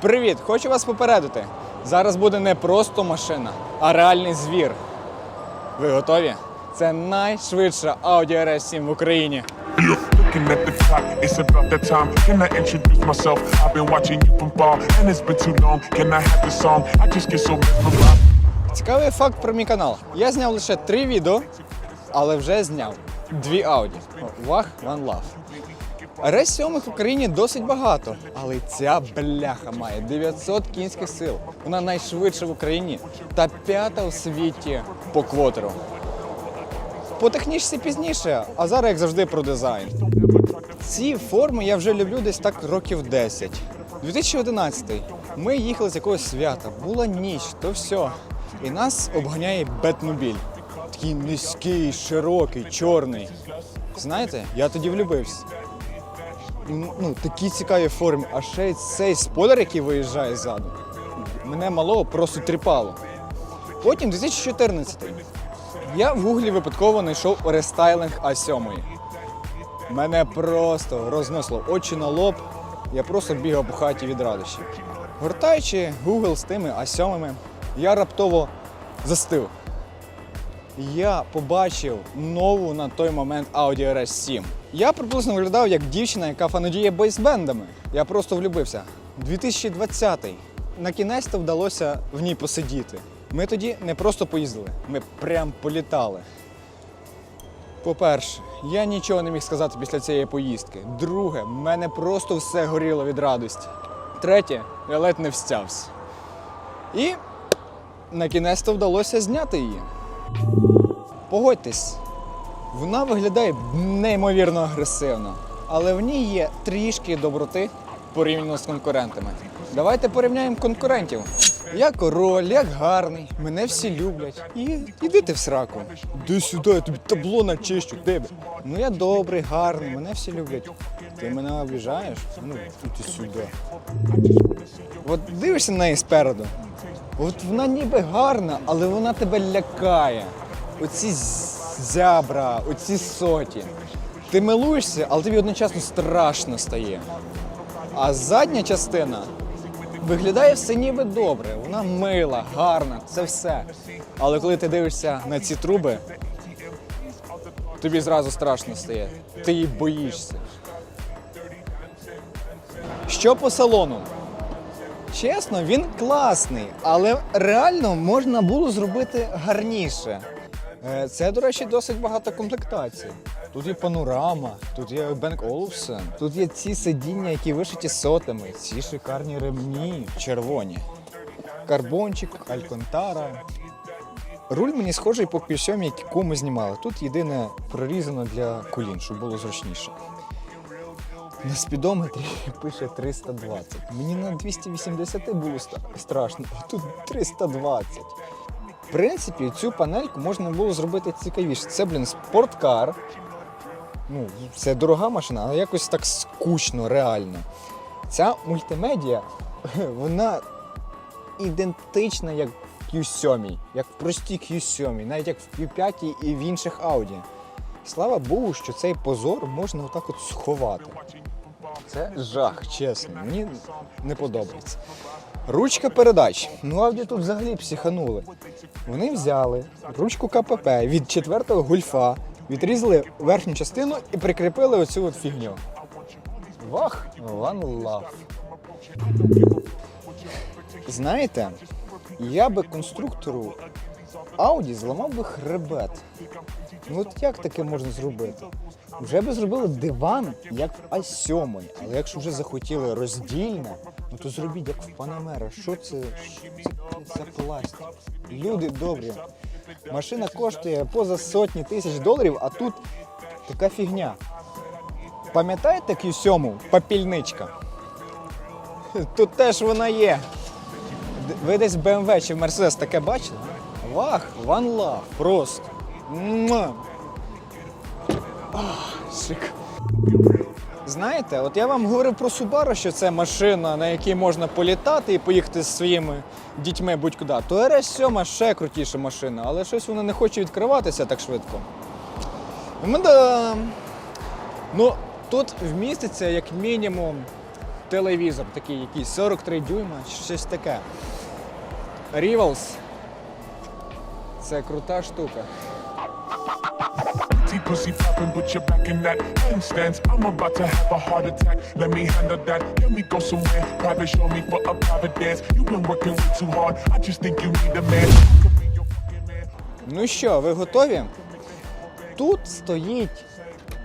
Привіт! Хочу вас попередити. Зараз буде не просто машина, а реальний звір. Ви готові? Це найшвидша Audi RS7 в Україні. Looking at the clock, it's about that time. Can I introduce myself? I've been watching you from far, and it's been too long. Can I have the song? I just get so mesmerized. Цікавий факт про мій канал. Я зняв лише три відео, але вже зняв дві Audi. Вах, One Love. RS7 в Україні досить багато, але ця бляха має 900 кінських сил. Вона найшвидша в Україні та п'ята у світі по квотеру. По технічці пізніше, а зараз, як завжди, про дизайн. Ці форми я вже люблю десь так років 10. 2011 ми їхали з якогось свята, була ніч, то все. І нас обганяє Бетмобіль. Такий низький, широкий, чорний. Знаєте, я тоді влюбився. Ну, такі цікаві форми, а ще цей спойлер, який виїжджає ззаду. Мене малого просто тріпало. Потім 2014 я в гуглі випадково знайшов рестайлинг А7. Мене просто рознесло очі на лоб. Я просто бігав по хаті від радощів. Гортаючи Google з тими А7, я раптово застив. Я побачив нову на той момент Audi RS7. Я приблизно виглядав як дівчина, яка фанодіє бойсбендами. Я просто влюбився. 2020-й. На кінець то вдалося в ній посидіти. Ми тоді не просто поїздили, ми прям політали. По-перше, я нічого не міг сказати після цієї поїздки. Друге, в мене просто все горіло від радості. Третє, я ледь не встявся. І на кінець то вдалося зняти її. Погодьтесь, вона виглядає неймовірно агресивно, але в ній є трішки доброти порівняно з конкурентами. Давайте порівняємо конкурентів. Я король, я гарний, мене всі люблять. І іди ти в сраку. Іди сюди, я тобі табло начищу, тебе. Ну я добрий, гарний, мене всі люблять. Ти мене обіжаєш? Ну, іди сюди. От дивишся на неї спереду. От вона ніби гарна, але вона тебе лякає. Оці зябра, оці соті. Ти милуєшся, але тобі одночасно страшно стає. А задня частина виглядає все ніби добре. Вона мила, гарна, це все. Але коли ти дивишся на ці труби, тобі зразу страшно стає. Ти її боїшся. Що по салону? Чесно, він класний, але реально можна було зробити гарніше. Е, Це, до речі, досить багата комплектація. Тут є панорама, тут є Бенк Олufsen, тут є ці сидіння, які вишиті сотами, ці шикарні ремні, червоні. Карбончик, Альконтара. Руль мені схожий по Q7, яку ми знімали. Тут єдине прорізано для колін, щоб було зручніше. На спідометрі пише 320. Мені на 280 було страшно, а тут 320. В принципі, цю панельку можна було зробити цікавіше. Це, блін, спорткар. Ну, це дорога машина, але якось так скучно, реально. Ця мультимедіа, вона ідентична як в Q7, як в простій Q7, навіть як в Q5 і в інших Audi. Слава Богу, що цей позор можна отак от сховати. Це жах, чесно, мені не подобається. Ручка передач. Ну, Audi тут взагалі психанули. Вони взяли ручку КПП від четвертого гульфа, відрізали верхню частину і прикріпили оцю от фігню. Вах, one love. Знаєте, я би конструктору Audi зламав би хребет. Ну от як таке можна зробити? Вже би зробили диван, як в А7, але якщо вже захотіли роздільне, ну то зробіть як в Панамера. Що це? Це за пластик? Люди добрі. Машина коштує поза сотні тисяч доларів, а тут така фігня. Пам'ятаєте Q7 попільничка? Тут теж вона є. Ви десь BMW чи Mercedes таке бачили? Вах, one love, просто. Ах, шик. Знаєте, от я вам говорив про Subaru, що це машина, на якій можна політати і поїхати зі своїми дітьми будь-куди. То RS7 ще крутіша машина, але щось вона не хоче відкриватися так швидко. Мда. Ну, тут вміститься як мінімум телевізор, такий якийсь 43 дюйма, щось таке. Rivals це крута штука. Pussy popping, put your back in that handstands. I'm about to have a heart attack. Let me handle that. Let me go somewhere private. Show me for a private dance. You've been working way too hard. I just think you need a man. Ну що, ви готові? Тут стоїть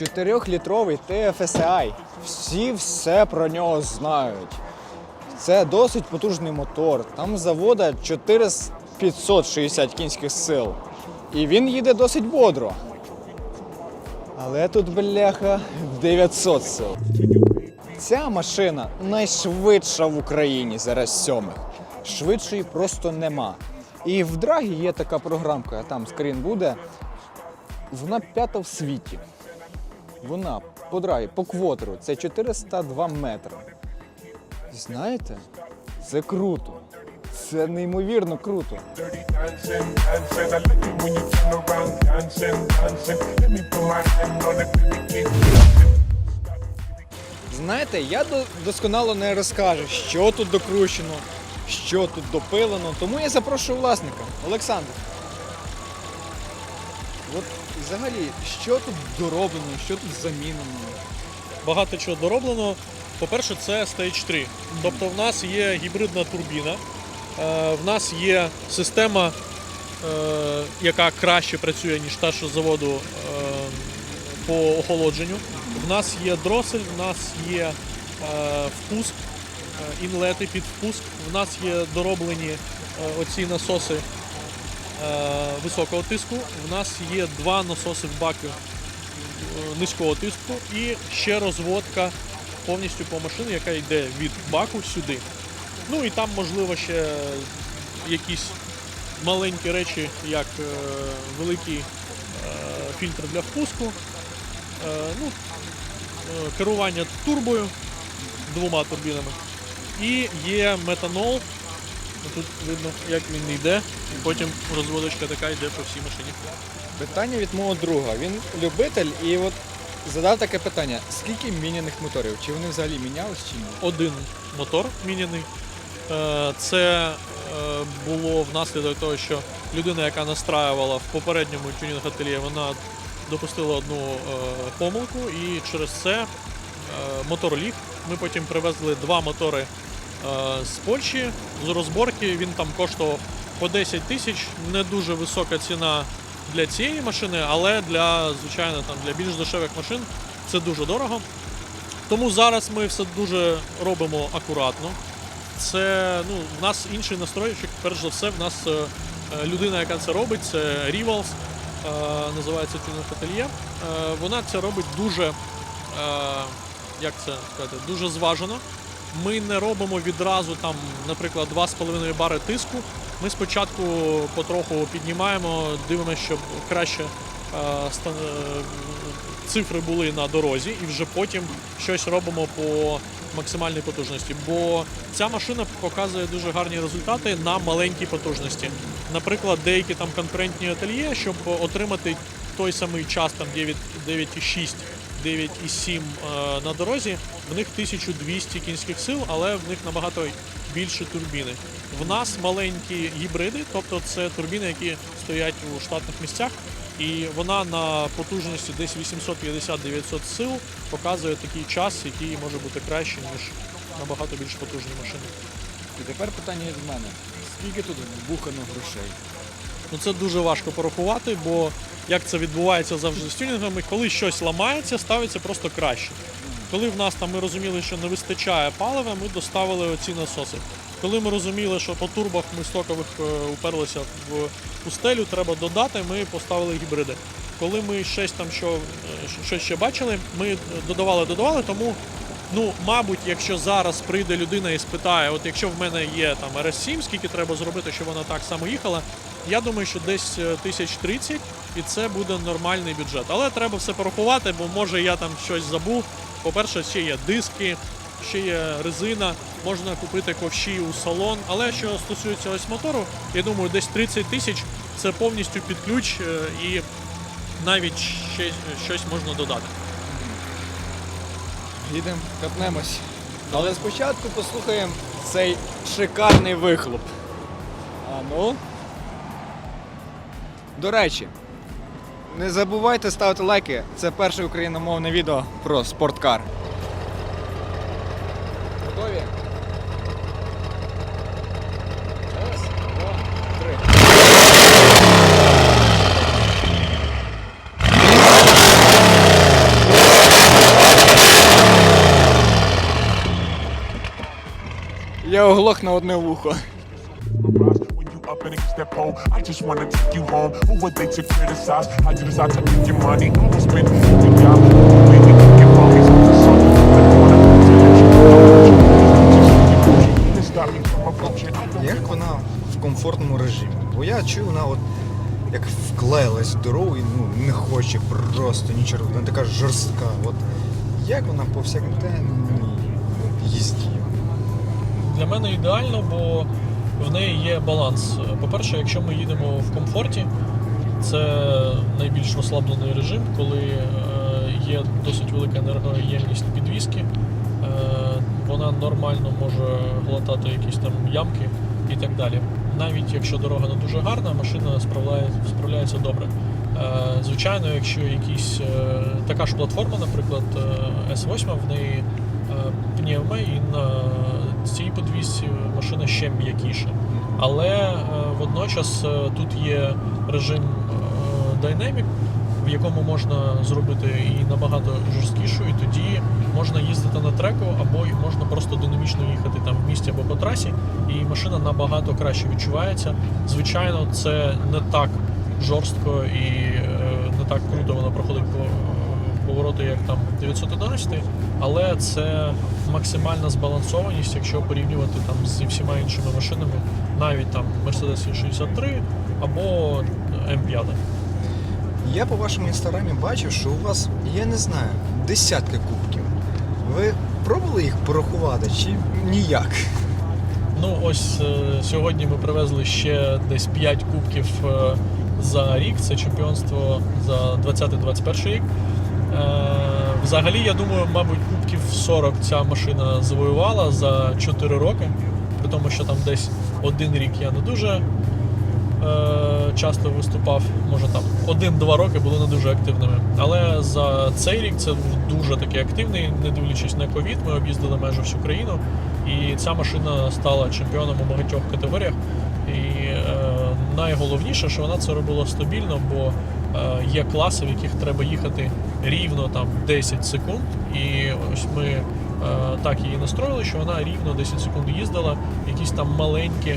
4-літровий TFSI. Всі все про нього знають. Це досить потужний мотор. Там завода 400 560 кінських сил. І він їде досить бодро. Але тут, бляха, 900 сил. Ця машина найшвидша в Україні зараз сьомих. Швидшої просто нема. І в Драгі є така програмка, там скрін буде. Вона п'ята в світі. Вона по драгі, по квотеру, це 402 метри. Знаєте, це круто. Це неймовірно круто. Знаєте, я досконало не розкажу, що тут докручено, що тут допилено, тому я запрошую власника Олександр. От взагалі, що тут дороблено, що тут замінено. багато чого дороблено. По-перше, це Stage 3. Тобто в нас є гібридна турбіна, в нас є система, е, яка краще працює, ніж та, що з заводу е, по охолодженню. В нас є дросель, в нас є е, впуск, е, інлети під впуск, в нас є дороблені е, оці насоси е, високого тиску, в нас є два насоси в баки е, низького тиску і ще розводка повністю по машині, яка йде від баку сюди. Ну і там, можливо, ще якісь маленькі речі, як е, великий е, фільтр для впуску, е, ну, е, керування турбою двома турбінами. І є метанол. Тут видно, як він йде, і потім розводочка така йде по всій машині. Питання від мого друга. Він любитель і от задав таке питання: скільки міняних моторів? Чи вони взагалі мінялись чи ні? один мотор міняний. Е, Це е, було внаслідок того, що людина, яка настраювала в попередньому тюнінг ательє, вона допустила одну е, помилку, і через це мотор ліг. Ми потім привезли два мотори з Польщі з розборки. Він там коштував по 10 тисяч. Не дуже висока ціна для цієї машини, але для звичайно там для більш дешевих машин це дуже дорого. Тому зараз ми все дуже робимо акуратно. Це ну, в нас інший настройчик. Перш за все, в нас е, е, людина, яка це робить, це Rivals, е, називається Ательє. Вона це робить дуже, як це сказати, дуже зважено. Ми не робимо відразу там, наприклад, 2,5 бари тиску. Ми спочатку потроху піднімаємо, дивимося, щоб краще цифри були на дорозі, і вже потім щось робимо по максимальній потужності. Бо ця машина показує дуже гарні результати на маленькій потужності. Наприклад, деякі там конкурентні ательє, щоб отримати той самий час, там 9 9,6, 9,7 е, на дорозі, в них 1200 кінських сил, але в них набагато більше турбіни. В нас маленькі гібриди, тобто це турбіни, які стоять у штатних місцях, і вона на потужності десь 850-900 сил показує такий час, який може бути кращий, ніж набагато більш потужні машини. І тепер питання від мене: скільки тут вбухано грошей? Ну це дуже важко порахувати, бо як це відбувається завжди з тюнінгами, коли щось ламається, ставиться просто краще. Коли в нас там ми розуміли, що не вистачає палива, ми доставили оці насоси. Коли ми розуміли, що по турбах ми стокових е, уперлися в у стелю, треба додати, ми поставили гібриди. Коли ми щось там що, е, щось ще бачили, ми додавали, додавали, тому Ну, мабуть, якщо зараз прийде людина і спитає, от якщо в мене є там RS7, скільки треба зробити, щоб вона так само їхала, я думаю, що десь е, тисяч 30 і це буде нормальний бюджет. Але треба все порахувати, бо може я там щось забув. По-перше, ще є диски, ще є резина, можна купити ковші у салон. Але що стосується ось мотору, я думаю, десь 30 тисяч це повністю під ключ е, і навіть ще щось можна додати. Їдемо, катнемось. Але спочатку послухаємо цей шикарний вихлоп. А ну. До речі, не забувайте ставити лайки. Це перше україномовне відео про спорткар. Я оглох на одне вухо. Як вона в комфортному режимі? Бо я чую, вона от як вклеїлась дорогу і ну, не хоче просто нічого. Вона така жорстка. От як вона по повсякденній їзді? Для мене ідеально, бо в неї є баланс. По-перше, якщо ми їдемо в комфорті, це найбільш розслаблений режим, коли е, є досить велика енергоємність підвіски. Е, вона нормально може глотати якісь там ямки і так далі. Навіть якщо дорога не дуже гарна, машина справляє, справляється добре. Е, звичайно, якщо якісь така ж платформа, наприклад, е, S8, в неї пневма, і на цій подвісці машина ще м'якіша. Але е, водночас е, тут є режим е, Dynamic, в якому можна зробити і набагато жорсткішу, і тоді можна їздити на треку, або можна просто динамічно їхати там в місті або по трасі, і машина набагато краще відчувається. Звичайно, це не так жорстко і е, не так круто вона проходить по повороти, як там 911, але це максимальна збалансованість, якщо порівнювати там зі всіма іншими машинами, навіть там Mercedes 63 або М5. Я по вашому інстаграмі бачив, що у вас, я не знаю, десятки кубків. Ви пробували їх порахувати чи ніяк? Ну ось е, сьогодні ми привезли ще десь 5 кубків е, за рік. Це чемпіонство за 20-21 рік. Е, Взагалі, я думаю, мабуть, кубків 40 ця машина завоювала за 4 роки. При тому, що там десь один рік я не дуже е, часто виступав. Може там один-два роки були не дуже активними. Але за цей рік це був дуже такий активний, не дивлячись на ковід. Ми об'їздили майже всю країну. І ця машина стала чемпіоном у багатьох категоріях. І е, найголовніше, що вона це робила стабільно, бо є класи, в яких треба їхати рівно там 10 секунд. І ось ми е, так її настроїли, що вона рівно 10 секунд їздила. Якісь там маленькі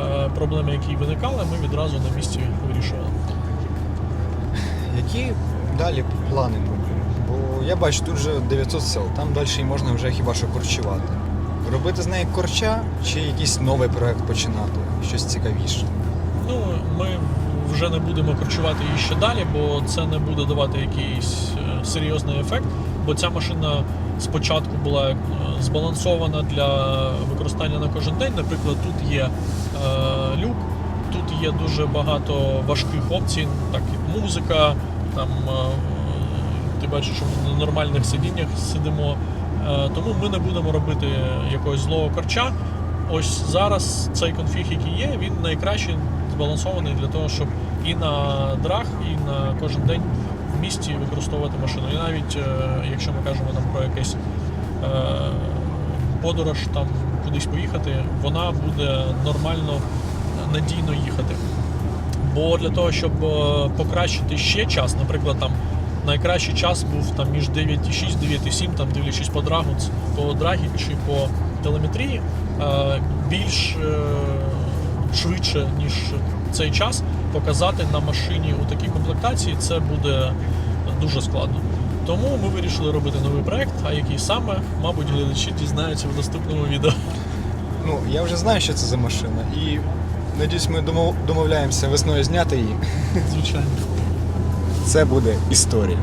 е, проблеми, які виникали, ми відразу на місці вирішували. Які далі плани? Бо я бачу, тут вже 900 сел, там далі можна вже хіба що корчувати. Робити з неї корча чи якийсь новий проект починати, щось цікавіше. Ну, ми вже не будемо корчувати її ще далі, бо це не буде давати якийсь е, серйозний ефект. Бо ця машина спочатку була е, збалансована для використання на кожен день. Наприклад, тут є е, люк, тут є дуже багато важких опцій, так як музика, там е, ти бачиш, що ми на нормальних сидіннях сидимо. Е, Тому ми не будемо робити якогось злого корча. Ось зараз цей конфіг, який є, він найкраще збалансований для того, щоб і на драг, і на кожен день в місті використовувати машину. І навіть е, якщо ми кажемо там про якесь е, подорож, там кудись поїхати, вона буде нормально надійно їхати. Бо для того, щоб е, покращити ще час, наприклад, там найкращий час був там між 9,6 9,7, там дивлячись по драгу, по драгі чи по телеметрії, більш швидше, ніж цей час, показати на машині у такій комплектації це буде дуже складно. Тому ми вирішили робити новий проект, а який саме, мабуть, глядачі дізнаються в наступному відео. Ну, я вже знаю, що це за машина, і надіюсь, ми домов- домовляємося весною зняти її. Звичайно. Це буде історія.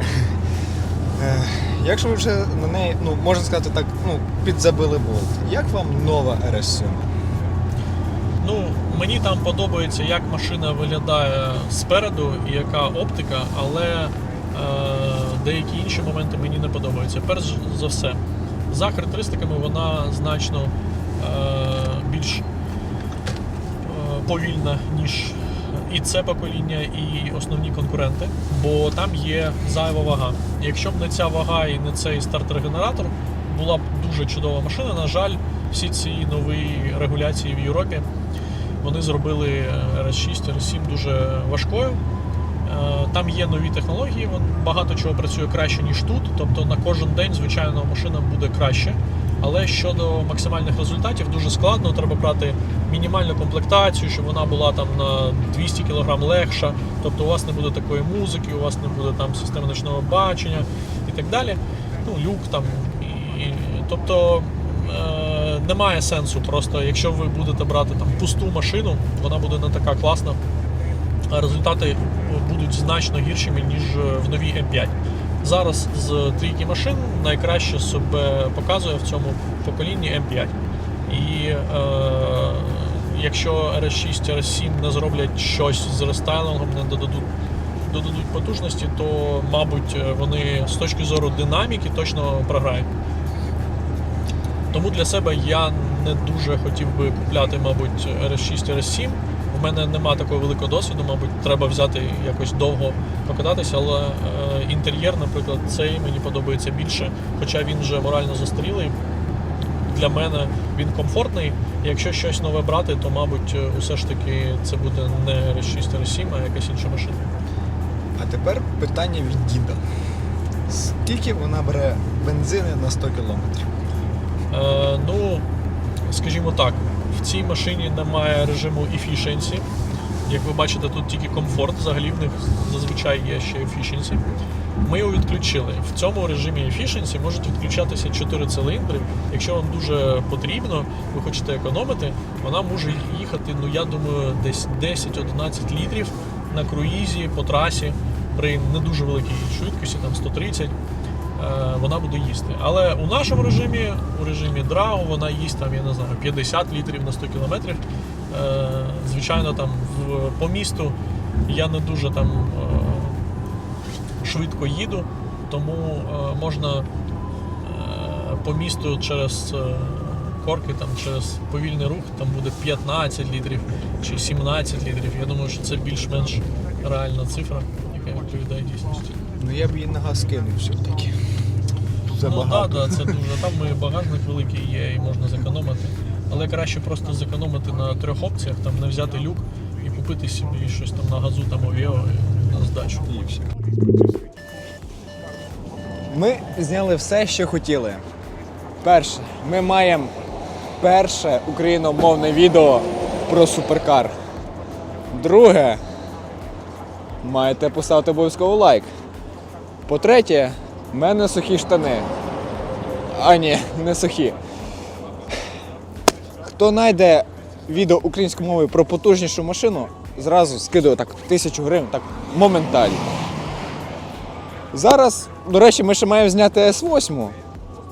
Е, Якщо ви вже на неї, ну можна сказати так, ну, підзабили болт. Як вам нова RS7? Ну, мені там подобається, як машина виглядає спереду і яка оптика, але е, деякі інші моменти мені не подобаються. Перш за все, За характеристиками вона значно е, більш е, повільна, ніж і це покоління, і основні конкуренти, бо там є зайва вага. Якщо б не ця вага і не цей стартер-генератор, була б дуже чудова машина. На жаль, всі ці нові регуляції в Європі вони зробили RS6, RS7 дуже важкою. Е, Там є нові технології, багато чого працює краще, ніж тут. Тобто на кожен день, звичайно, машина буде краще. Але щодо максимальних результатів дуже складно. Треба брати мінімальну комплектацію, щоб вона була там на 200 кг легша. Тобто у вас не буде такої музики, у вас не буде там системи ночного бачення і так далі. Ну, люк там. І, тобто е, немає сенсу. Просто якщо ви будете брати там пусту машину, вона буде не така класна результати будуть значно гіршими, ніж в новій М5. Зараз з трійки машин найкраще себе показує в цьому поколінні М5. І е, якщо RS6, RS7 не зроблять щось з рестайлингом, не додадуть, додадуть потужності, то, мабуть, вони з точки зору динаміки точно програють. Тому для себе я не дуже хотів би купляти, мабуть, RS6, RS7. В мене нема такого великого досвіду, мабуть, треба взяти якось довго покататися, але е, інтер'єр, наприклад, цей мені подобається більше, хоча він вже морально застарілий. Для мене він комфортний. Якщо щось нове брати, то, мабуть, усе ж таки це буде не RS6, RS7, а якась інша машина. А тепер питання від діда. Скільки вона бере бензини на 100 кілометрів? Е, ну, скажімо так, в цій машині немає режиму efficiency. Як ви бачите, тут тільки комфорт, взагалі в них зазвичай є ще efficiency. Ми його відключили. В цьому режимі efficiency можуть відключатися 4 циліндри. Якщо вам дуже потрібно, ви хочете економити, вона може їхати, ну я думаю, десь 10-11 літрів на круїзі по трасі при не дуже великій швидкості, там 130 е, вона буде їсти. Але у нашому режимі, у режимі драгу, вона їсть там, я не знаю, 50 літрів на 100 кілометрів. Е, Звичайно, там по місту я не дуже там е, швидко їду, тому е, можна е, по місту через е, корки, там, через повільний рух, там буде 15 літрів чи 17 літрів. Я думаю, що це більш-менш реальна цифра, яка відповідає дійсності. Ну я б її на газ кинув все-таки. Ну Забагато. так, да, це дуже. Там і багажник великий є, і можна зекономити. Але краще просто зекономити на трьох опціях, там не взяти люк і купити собі щось там на газу, там Овіо на здачу. І все. Ми зняли все, що хотіли. Перше, ми маємо перше україномовне відео про суперкар. Друге, маєте поставити обов'язково лайк. По-третє, в мене сухі штани. А ні, не сухі. Хто знайде відео українською мовою про потужнішу машину, зразу скидує так тисячу гривень, так моментально. Зараз, до речі, ми ще маємо зняти С8,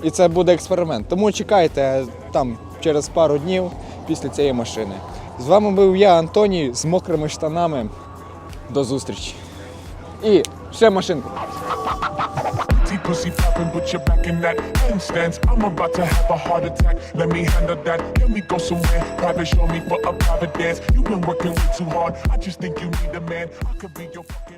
і це буде експеримент. Тому чекайте там через пару днів після цієї машини. З вами був я, Антоній, з мокрими штанами. До зустрічі. І ще машинку. T pussy poppin', but you're back in that handstands. I'm about to have a heart attack. Let me handle that. Can we go somewhere private? Show me for a private dance. You've been working way too hard. I just think you need a man. I could be your fucking man.